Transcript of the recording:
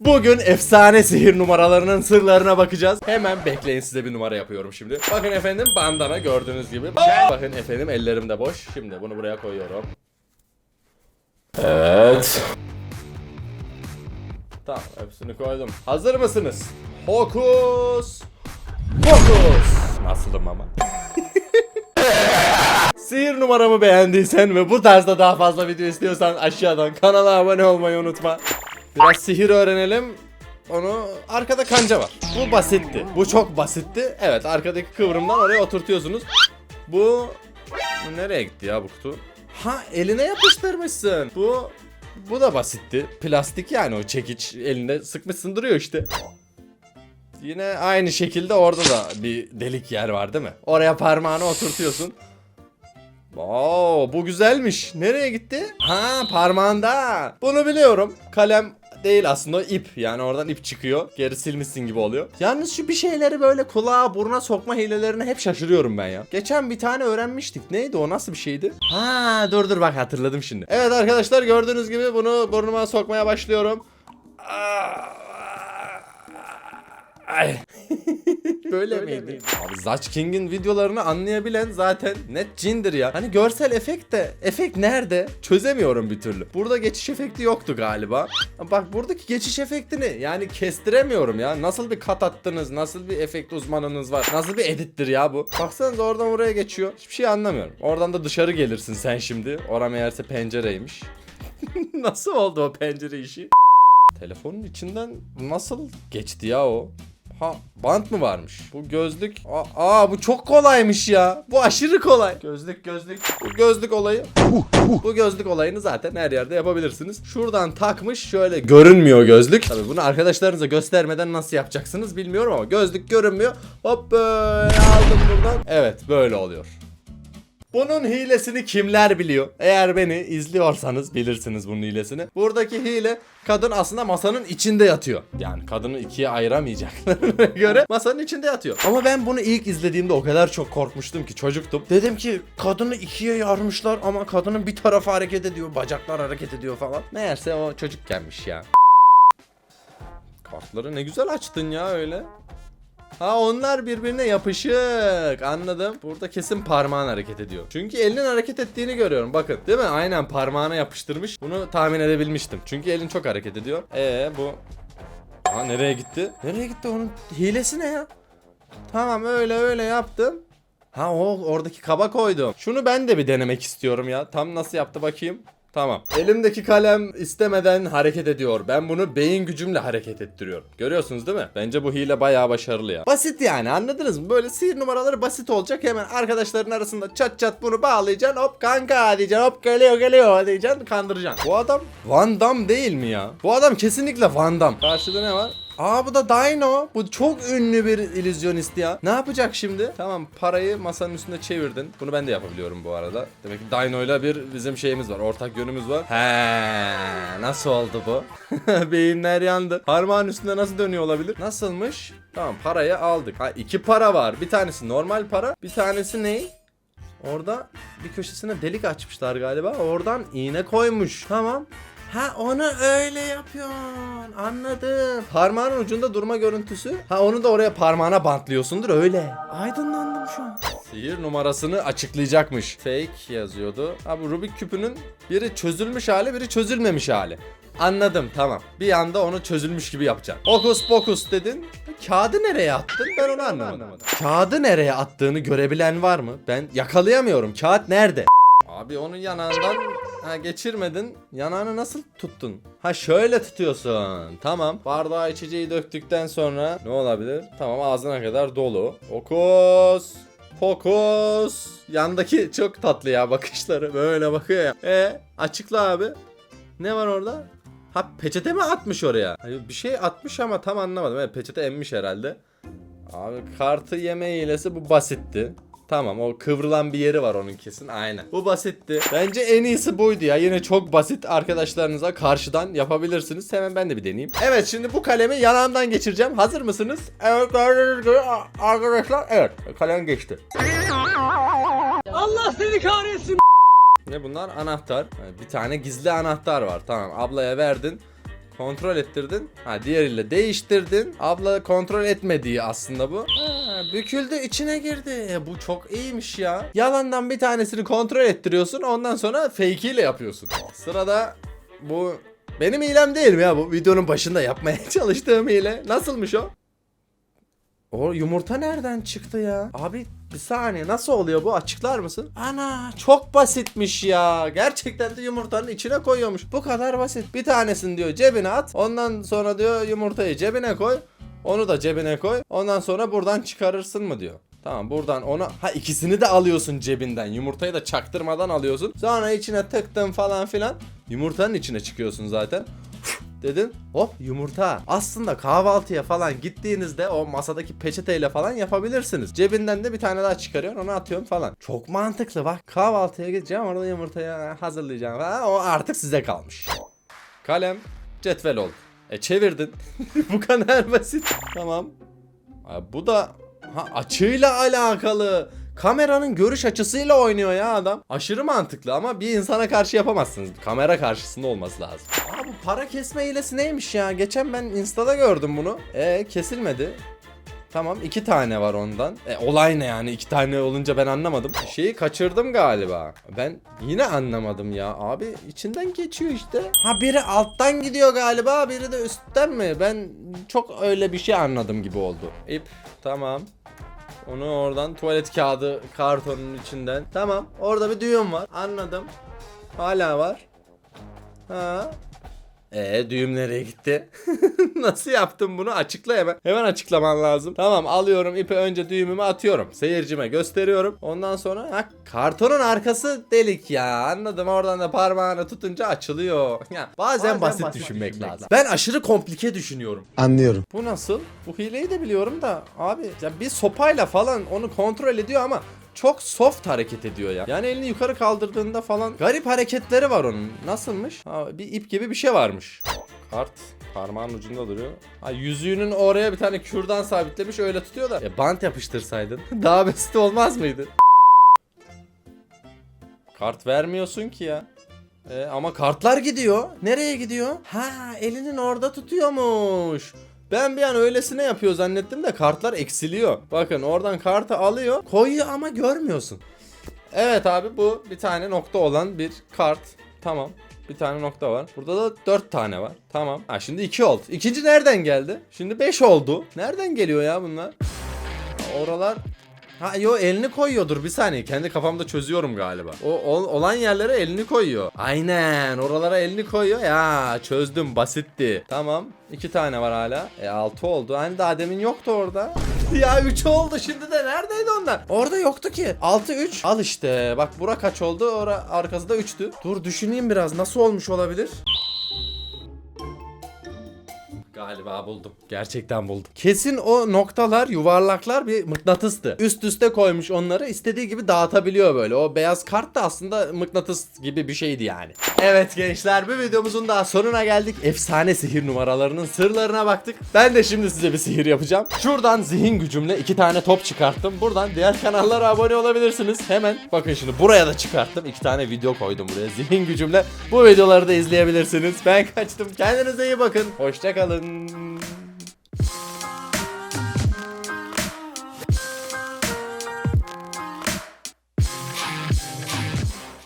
Bugün efsane sihir numaralarının sırlarına bakacağız. Hemen bekleyin size bir numara yapıyorum şimdi. Bakın efendim bandana gördüğünüz gibi. Bakın efendim ellerim de boş. Şimdi bunu buraya koyuyorum. Evet. Tamam hepsini koydum. Hazır mısınız? Hokus. Hokus. Nasılım ama? Sihir numaramı beğendiysen ve bu tarzda daha fazla video istiyorsan aşağıdan kanala abone olmayı unutma. Biraz sihir öğrenelim. Onu arkada kanca var. Bu basitti. Bu çok basitti. Evet arkadaki kıvrımdan oraya oturtuyorsunuz. Bu nereye gitti ya bu kutu? Ha eline yapıştırmışsın. Bu bu da basitti. Plastik yani o çekiç elinde sıkmışsın duruyor işte. Yine aynı şekilde orada da bir delik yer var değil mi? Oraya parmağını oturtuyorsun. Oo, bu güzelmiş. Nereye gitti? Ha parmağında. Bunu biliyorum. Kalem değil aslında ip. Yani oradan ip çıkıyor. Geri silmişsin gibi oluyor. Yalnız şu bir şeyleri böyle kulağa buruna sokma hilelerine hep şaşırıyorum ben ya. Geçen bir tane öğrenmiştik. Neydi o nasıl bir şeydi? Ha dur dur bak hatırladım şimdi. Evet arkadaşlar gördüğünüz gibi bunu burnuma sokmaya başlıyorum. Ay. Böyle miydi? Abi Zach King'in videolarını anlayabilen zaten net cindir ya. Hani görsel efekt de efekt nerede? Çözemiyorum bir türlü. Burada geçiş efekti yoktu galiba. Bak buradaki geçiş efektini yani kestiremiyorum ya. Nasıl bir kat attınız? Nasıl bir efekt uzmanınız var? Nasıl bir edittir ya bu? Baksanıza oradan oraya geçiyor. Hiçbir şey anlamıyorum. Oradan da dışarı gelirsin sen şimdi. Oram meğerse pencereymiş. Nasıl oldu o pencere işi? Telefonun içinden nasıl geçti ya o? Ha bant mı varmış? Bu gözlük aa, aa, bu çok kolaymış ya. Bu aşırı kolay. Gözlük gözlük. Bu gözlük olayı. bu gözlük olayını zaten her yerde yapabilirsiniz. Şuradan takmış şöyle görünmüyor gözlük. Tabii bunu arkadaşlarınıza göstermeden nasıl yapacaksınız bilmiyorum ama gözlük görünmüyor. Hop böyle aldım buradan. Evet böyle oluyor. Bunun hilesini kimler biliyor? Eğer beni izliyorsanız bilirsiniz bunun hilesini. Buradaki hile kadın aslında masanın içinde yatıyor. Yani kadını ikiye ayıramayacaklarına göre masanın içinde yatıyor. Ama ben bunu ilk izlediğimde o kadar çok korkmuştum ki çocuktum. Dedim ki kadını ikiye yarmışlar ama kadının bir tarafı hareket ediyor, bacaklar hareket ediyor falan. Meğerse o çocukkenmiş ya. Kartları ne güzel açtın ya öyle. Ha onlar birbirine yapışık. Anladım. Burada kesin parmağın hareket ediyor. Çünkü elinin hareket ettiğini görüyorum. Bakın. Değil mi? Aynen parmağına yapıştırmış. Bunu tahmin edebilmiştim. Çünkü elin çok hareket ediyor. Ee bu Aa nereye gitti? Nereye gitti onun hilesi ne ya? Tamam öyle öyle yaptım. Ha o oradaki kaba koydum. Şunu ben de bir denemek istiyorum ya. Tam nasıl yaptı bakayım. Tamam. Elimdeki kalem istemeden hareket ediyor. Ben bunu beyin gücümle hareket ettiriyorum. Görüyorsunuz değil mi? Bence bu hile bayağı başarılı ya. Basit yani anladınız mı? Böyle sihir numaraları basit olacak. Hemen arkadaşların arasında çat çat bunu bağlayacaksın. Hop kanka diyeceksin. Hop geliyor geliyor diyeceksin. Kandıracaksın. Bu adam Van Damme değil mi ya? Bu adam kesinlikle Van Damme. Karşıda ne var? Aa bu da Dino. Bu çok ünlü bir illüzyonist ya. Ne yapacak şimdi? Tamam parayı masanın üstünde çevirdin. Bunu ben de yapabiliyorum bu arada. Demek ki Dino ile bir bizim şeyimiz var. Ortak yönümüz var. He, nasıl oldu bu? Beyinler yandı. Parmağın üstünde nasıl dönüyor olabilir? Nasılmış? Tamam parayı aldık. Ha iki para var. Bir tanesi normal para. Bir tanesi ne? Orada bir köşesine delik açmışlar galiba. Oradan iğne koymuş. Tamam. Ha onu öyle yapıyorsun. Anladım. Parmağının ucunda durma görüntüsü. Ha onu da oraya parmağına bantlıyorsundur öyle. Aydınlandım şu an. Sihir numarasını açıklayacakmış. Fake yazıyordu. Ha bu Rubik küpünün biri çözülmüş hali biri çözülmemiş hali. Anladım tamam. Bir anda onu çözülmüş gibi yapacağım. Hokus pokus dedin. Kağıdı nereye attın? Ben onu anlamadım. Kağıdı nereye attığını görebilen var mı? Ben yakalayamıyorum. Kağıt nerede? Abi onun yanağından ha, geçirmedin. Yanağını nasıl tuttun? Ha şöyle tutuyorsun. Tamam. Bardağa içeceği döktükten sonra ne olabilir? Tamam ağzına kadar dolu. Okus. Fokus. Yandaki çok tatlı ya bakışları. Böyle bakıyor ya. E açıkla abi. Ne var orada? Ha peçete mi atmış oraya? Hayır, bir şey atmış ama tam anlamadım. Evet, peçete emmiş herhalde. Abi kartı yeme hilesi bu basitti. Tamam o kıvrılan bir yeri var onun kesin aynen. Bu basitti. Bence en iyisi buydu ya. Yine çok basit arkadaşlarınıza karşıdan yapabilirsiniz. Hemen ben de bir deneyeyim. Evet şimdi bu kalemi yanağımdan geçireceğim. Hazır mısınız? Evet arkadaşlar evet kalem geçti. Allah seni kahretsin. Ne bunlar? Anahtar. Bir tane gizli anahtar var. Tamam ablaya verdin. Kontrol ettirdin. Ha diğeriyle değiştirdin. Abla kontrol etmediği aslında bu. Ha, büküldü içine girdi. E, bu çok iyiymiş ya. Yalandan bir tanesini kontrol ettiriyorsun. Ondan sonra fake ile yapıyorsun. Sırada bu benim hilem değil mi ya bu videonun başında yapmaya çalıştığım hile. Nasılmış o? O yumurta nereden çıktı ya? Abi bir saniye nasıl oluyor bu açıklar mısın? Ana çok basitmiş ya. Gerçekten de yumurtanın içine koyuyormuş. Bu kadar basit. Bir tanesini diyor cebine at. Ondan sonra diyor yumurtayı cebine koy. Onu da cebine koy. Ondan sonra buradan çıkarırsın mı diyor. Tamam buradan ona ha ikisini de alıyorsun cebinden. Yumurtayı da çaktırmadan alıyorsun. Sonra içine tıktın falan filan. Yumurtanın içine çıkıyorsun zaten dedin. Hop yumurta. Aslında kahvaltıya falan gittiğinizde o masadaki peçeteyle falan yapabilirsiniz. Cebinden de bir tane daha çıkarıyorsun onu atıyorsun falan. Çok mantıklı bak. Kahvaltıya gideceğim orada yumurtayı hazırlayacağım falan. O artık size kalmış. Kalem cetvel oldu. E çevirdin. Bu kadar basit. Tamam. Abi bu da ha, açıyla alakalı. Kameranın görüş açısıyla oynuyor ya adam. Aşırı mantıklı ama bir insana karşı yapamazsınız. Kamera karşısında olması lazım. Bu para kesme hilesi neymiş ya? Geçen ben Insta'da gördüm bunu. E kesilmedi. Tamam iki tane var ondan. E olay ne yani iki tane olunca ben anlamadım. Şeyi kaçırdım galiba. Ben yine anlamadım ya. Abi içinden geçiyor işte. Ha biri alttan gidiyor galiba biri de üstten mi? Ben çok öyle bir şey anladım gibi oldu. İp tamam. Onu oradan tuvalet kağıdı kartonun içinden. Tamam orada bir düğüm var anladım. Hala var. Ha. Ee düğüm nereye gitti? Nasıl yaptın bunu? Açıkla hemen. Hemen açıklaman lazım. Tamam alıyorum ipi önce düğümümü atıyorum. Seyircime gösteriyorum. Ondan sonra ha, kartonun arkası delik ya. Anladım oradan da parmağını tutunca açılıyor. Ya, bazen, basit, düşünmek, lazım. Ben aşırı komplike düşünüyorum. Anlıyorum. Bu nasıl? Bu hileyi de biliyorum da abi ya bir sopayla falan onu kontrol ediyor ama çok soft hareket ediyor ya. Yani elini yukarı kaldırdığında falan garip hareketleri var onun. Nasılmış? Ha, bir ip gibi bir şey varmış. Kart parmağın ucunda duruyor. Ha, yüzüğünün oraya bir tane kürdan sabitlemiş öyle tutuyor da. E, bant yapıştırsaydın. Daha basit olmaz mıydı? Kart vermiyorsun ki ya. E, ama kartlar gidiyor. Nereye gidiyor? Ha elinin orada tutuyormuş. Ben bir an öylesine yapıyor zannettim de kartlar eksiliyor. Bakın oradan kartı alıyor koyuyor ama görmüyorsun. Evet abi bu bir tane nokta olan bir kart. Tamam. Bir tane nokta var. Burada da 4 tane var. Tamam. Ha şimdi 2 oldu. İkinci nereden geldi? Şimdi 5 oldu. Nereden geliyor ya bunlar? Oralar Ha yo elini koyuyordur bir saniye kendi kafamda çözüyorum galiba. O ol- olan yerlere elini koyuyor. Aynen oralara elini koyuyor ya çözdüm basitti. Tamam iki tane var hala. E altı oldu hani daha demin yoktu orada. ya 3 oldu şimdi de neredeydi onlar? Orada yoktu ki. 6 3. Al işte bak bura kaç oldu? Ora arkası da 3'tü. Dur düşüneyim biraz nasıl olmuş olabilir? Galiba buldum. Gerçekten buldum. Kesin o noktalar, yuvarlaklar bir mıknatıstı. Üst üste koymuş onları istediği gibi dağıtabiliyor böyle. O beyaz kart da aslında mıknatıs gibi bir şeydi yani. Evet gençler bir videomuzun daha sonuna geldik. Efsane sihir numaralarının sırlarına baktık. Ben de şimdi size bir sihir yapacağım. Şuradan zihin gücümle iki tane top çıkarttım. Buradan diğer kanallara abone olabilirsiniz. Hemen bakın şimdi buraya da çıkarttım. iki tane video koydum buraya zihin gücümle. Bu videoları da izleyebilirsiniz. Ben kaçtım. Kendinize iyi bakın. Hoşçakalın. Tchau.